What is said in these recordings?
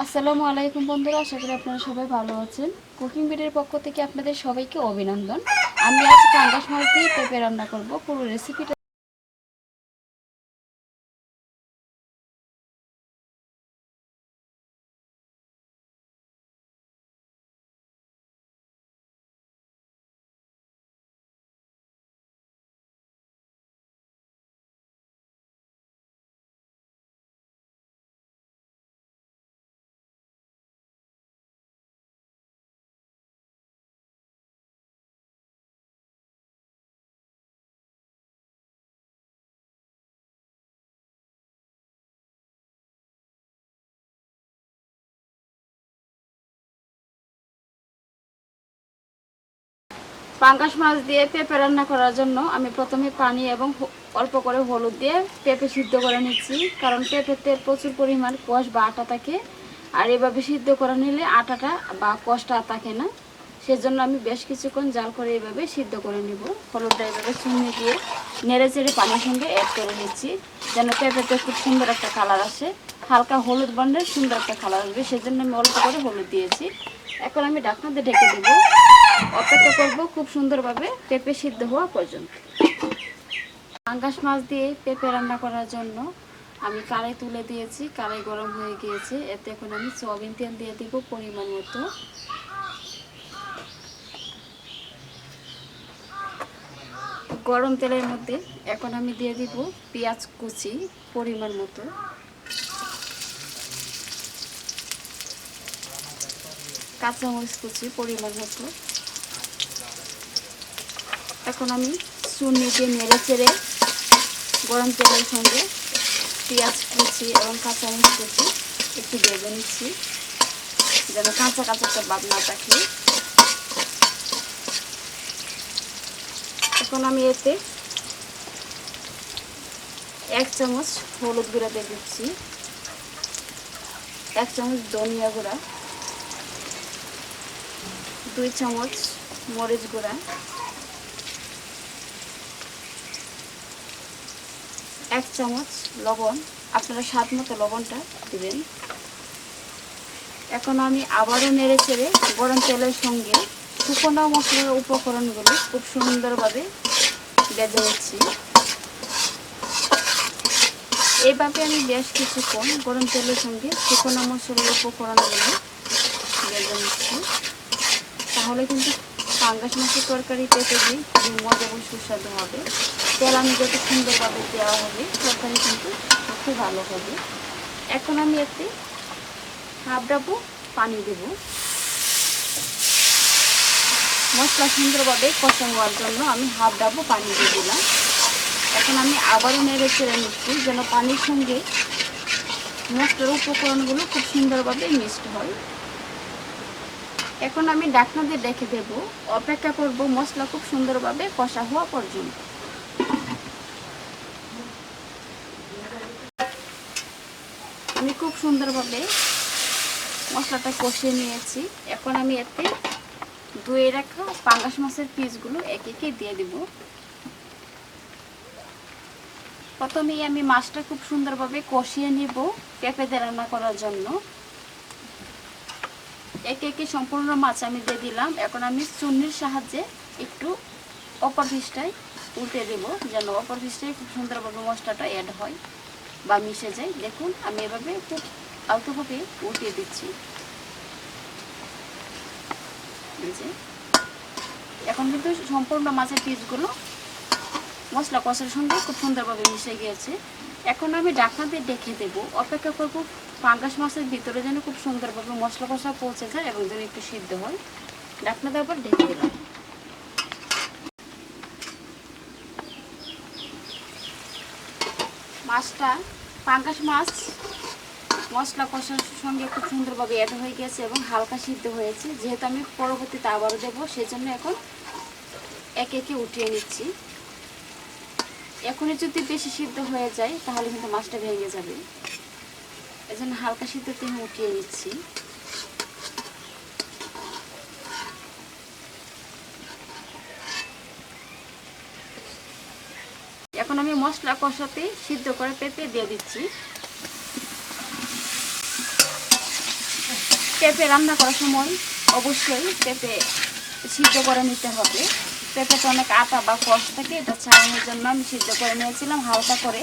আসসালামু আলাইকুম বন্ধুরা, আশা করি আপনারা সবাই ভালো আছেন। কুকিং বিডের পক্ষ থেকে আপনাদের সবাইকে অভিনন্দন। আমি আজ পাঙ্গাস মাছ দিয়ে পেঁপে রান্না করব। পুরো রেসিপিটা পাঙ্গাস মাছ দিয়ে পেঁপে রান্না করার জন্য আমি প্রথমে পানি এবং অল্প করে হলুদ দিয়ে পেঁপে সিদ্ধ করে নিচ্ছি। কারণ পেঁপেতে প্রচুর পরিমাণ কোষ বা আটা থাকে। আর এভাবে সিদ্ধ করে নিলে আটাটা বা কোষটা থাকে না। সেজন্য আমি বেশ কিছুক্ষণ জাল করে এভাবে সিদ্ধ করে নিব। হলুদটা এভাবে চুনি দিয়ে নেড়ে চেড়ে পানির সঙ্গে অ্যাড করে নিচ্ছি, যেন পেঁপেতে খুব সুন্দর একটা কালার আসে। হালকা হলুদ বান্ডের সুন্দর একটা কালার আসবে, সেজন্য আমি অল্প করে হলুদ দিয়েছি। এখন আমি ঢাকনা দিয়ে ঢেকে দেবো। অপেক্ষা করব খুব সুন্দরভাবে পেঁপে সিদ্ধ হওয়া পর্যন্ত। পাঙ্গাস মাছ দিয়ে পেঁপে রান্না করার জন্য আমি কড়াই তুলে দিয়েছি, কড়াই গরম হয়ে গিয়েছে। এতে এখন আমি সয়াবিন তেল দিয়ে দিব পরিমাণ মতো। গরম তেলের মধ্যে এখন আমি দিয়ে দিব পেঁয়াজ কুচি পরিমাণ মতো। কাঁচামরিচ কুচি পরিমাণ মতো। এখন আমি চুনি দিয়ে নেড়ে চেড়ে গরম তেলের সঙ্গে পেঁয়াজ কুচি এবং কাঁচা কাঁচামরিচ কুচি একটু ভেজে নিচ্ছি, যেন কাঁচা কাঁচা একটা ভাব না থাকে। এখন আমি এতে এক চামচ হলুদ গুঁড়া দিয়ে দিচ্ছি, এক চামচ ধনিয়া গুঁড়া, দুই চামচ মরিচ গুঁড়া এক চামচ লবণ, আপনারা স্বাদ মতো লবণটা দেবেন। এখন আমি আবারও নেড়ে চেড়ে গরম তেলের সঙ্গে শুকনো মশলার উপকরণগুলো খুব সুন্দরভাবে বেঁধে নিচ্ছি। এইভাবে আমি বেশ কিছুক্ষণ গরম তেলের সঙ্গে শুকনো মশলার উপকরণগুলো বেঁধে নিচ্ছি। তাহলে কিন্তু পাঙ্গাস মাছের তরকারি পেতে দিই মজা এবং সুস্বাদু হবে। তেল আমি যত সুন্দরভাবে দেওয়া হবে, তরকারি কিন্তু খুব ভালো হবে। এখন আমি একটি হাফ ডাবু পানি দেব। মশলা সুন্দরভাবে কষা হওয়ার জন্য আমি হাফ ডাবু পানি দিয়ে দিলাম। এখন আমি আবারও নেড়ে চেড়ে নিচ্ছি যেন পানির সঙ্গে মশলার উপকরণগুলো খুব সুন্দরভাবে মিক্সড হয়। এখন আমি ডাকনা দিয়ে রেখে দেব, অপেক্ষা করব মশলা খুব সুন্দরভাবে কষা হওয়া পর্যন্ত। খুব সুন্দরভাবে মশলাটা কষিয়ে নিয়েছি। এখন আমি এতে ধুয়ে রাখা পাঙ্গাস মাছের পিসগুলো এক একে দিয়ে দিব। প্রথমেই আমি মাছটা খুব সুন্দরভাবে কষিয়ে নিব পেঁপেতে রান্না করার জন্য। একে একে সম্পূর্ণ মাছ আমি দিয়ে দিলাম। এখন আমি চুন্নির সাহায্যে একটু অপর পিসটায় উল্টে দেবো, যেন অপর পিসটায় খুব সুন্দরভাবে মশলাটা অ্যাড হয়। বা মিশে যায়। দেখুন, আমি এভাবে খুব আলতোভাবে উঠিয়ে দিচ্ছি। এখন কিন্তু সম্পূর্ণ মাছের পিসগুলো মশলা কষার সঙ্গে খুব সুন্দরভাবে মিশে গিয়েছে। এখন আমি ঢাকনা দিয়ে ডেকে দেবো। অপেক্ষা করব পাঙ্গাস মাছের ভিতরে যেন খুব সুন্দরভাবে মশলা কষা পৌঁছে যায় এবং যেন একটু সিদ্ধ হয়। ঢাকনা দেওয়ার পর ঢেকে দিলাম। মাছটা পাঙ্কাস মাছ, মশলা কষার সঙ্গে খুব সুন্দরভাবে অ্যাড হয়ে গেছে এবং হালকা সিদ্ধ হয়েছে। যেহেতু আমি পরবর্তীতে আবারও দেবো, সেজন্য এখন একে একে উঠিয়ে নিচ্ছি। এখনই যদি বেশি সিদ্ধ হয়ে যায়, তাহলে কিন্তু মাছটা ভেঙে যাবে। এজন্য হালকা সিদ্ধতে আমি উঠিয়ে নিচ্ছি। এখন আমি মশলা কষাতে সিদ্ধ করে পেঁপে দিয়ে দিচ্ছি। পেঁপে রান্না করার সময় অবশ্যই পেঁপে সিদ্ধ করে নিতে হবে। পেঁপেটা অনেক আটা বা কষ থাকে, এটা ছাড়ানোর জন্য আমি সিদ্ধ করে নিয়েছিলাম হালকা করে।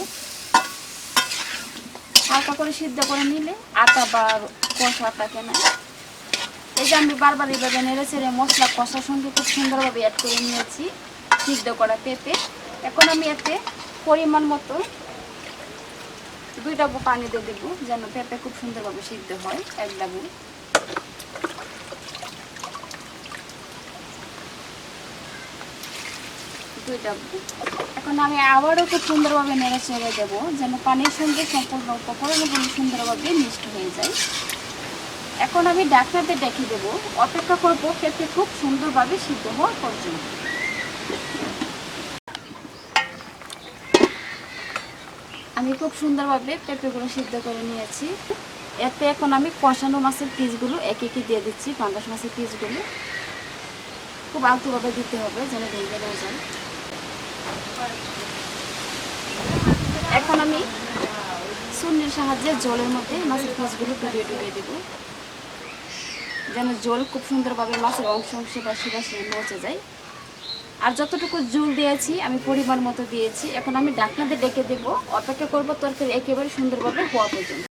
হালকা করে সিদ্ধ করে নিলে আটা বা কষা থাকে না এই যে আমি বারবার এইভাবে নেড়ে চেড়ে মশলা কষার সঙ্গে খুব সুন্দরভাবে অ্যাড করে নিয়েছি সিদ্ধ করা পেঁপে। এখন আমি এতে পরিমাণ মতো দুই ডাবু পানি দিয়ে দেবো, যেন পেঁপে খুব সুন্দরভাবে সিদ্ধ হয়, এক ডাবু। এখন আমি আবারও খুব সুন্দরভাবে নেড়ে চেড়ে দেবো, যেন পানির সঙ্গে সম্পূর্ণ উপকরণগুলো সুন্দরভাবে মিক্সড হয়ে যায়। এখন আমি ডাক্তারদের ডেকে দেবো, অপেক্ষা করব পেঁপে খুব সুন্দরভাবে সিদ্ধ হওয়ার পর্যন্ত। আমি খুব সুন্দরভাবে পেঁপেগুলো সিদ্ধ করে নিয়েছি। এতে এখন আমি কষানো মাছের পিসগুলো এক একে দিয়ে দিচ্ছি, পাঙ্গাস মাছের পিসগুলো। খুব আলতোভাবে দিতে হবে যেন ভেঙে না যায়। এখন আমি শূন্যের সাহায্যে জলের মধ্যে মাছের পিসগুলো ডুবিয়ে ডুবিয়ে দেবো। যেন জল খুব সুন্দরভাবে মাছের অংশ অংশে বাসি বাসি মচে যায়। আর যতটুকু জল দিয়েছি, আমি পরিমাণ মতো দিয়েছি। এখন আমি ডাকনাতে ডেকে দেব। অপেক্ষা করব তরকারি একেবারে সুন্দরভাবে হওয়া পর্যন্ত।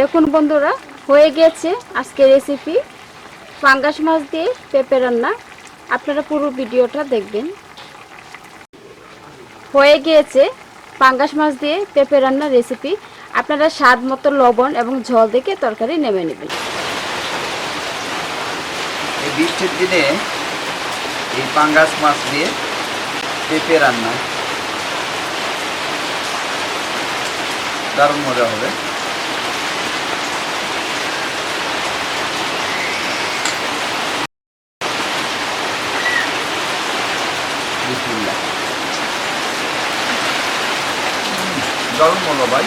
দেখুন বন্ধুরা, হয়ে গিয়েছে আজকের রেসিপি পাঙ্গাস মাছ দিয়ে পেঁপে রান্না। আপনারা পুরো ভিডিওটা দেখবেন। হয়ে গিয়েছে পাঙ্গাস মাছ দিয়ে পেঁপে রান্নার রেসিপি আপনারা স্বাদ মতো লবণ এবং ঝোল দেখে তরকারি নেমে নেবেন। এই পাঙ্গাস মাছ দিয়ে পেঁপে রান্না। দারুণ মজা হবে। দারুণ মজা ভাই।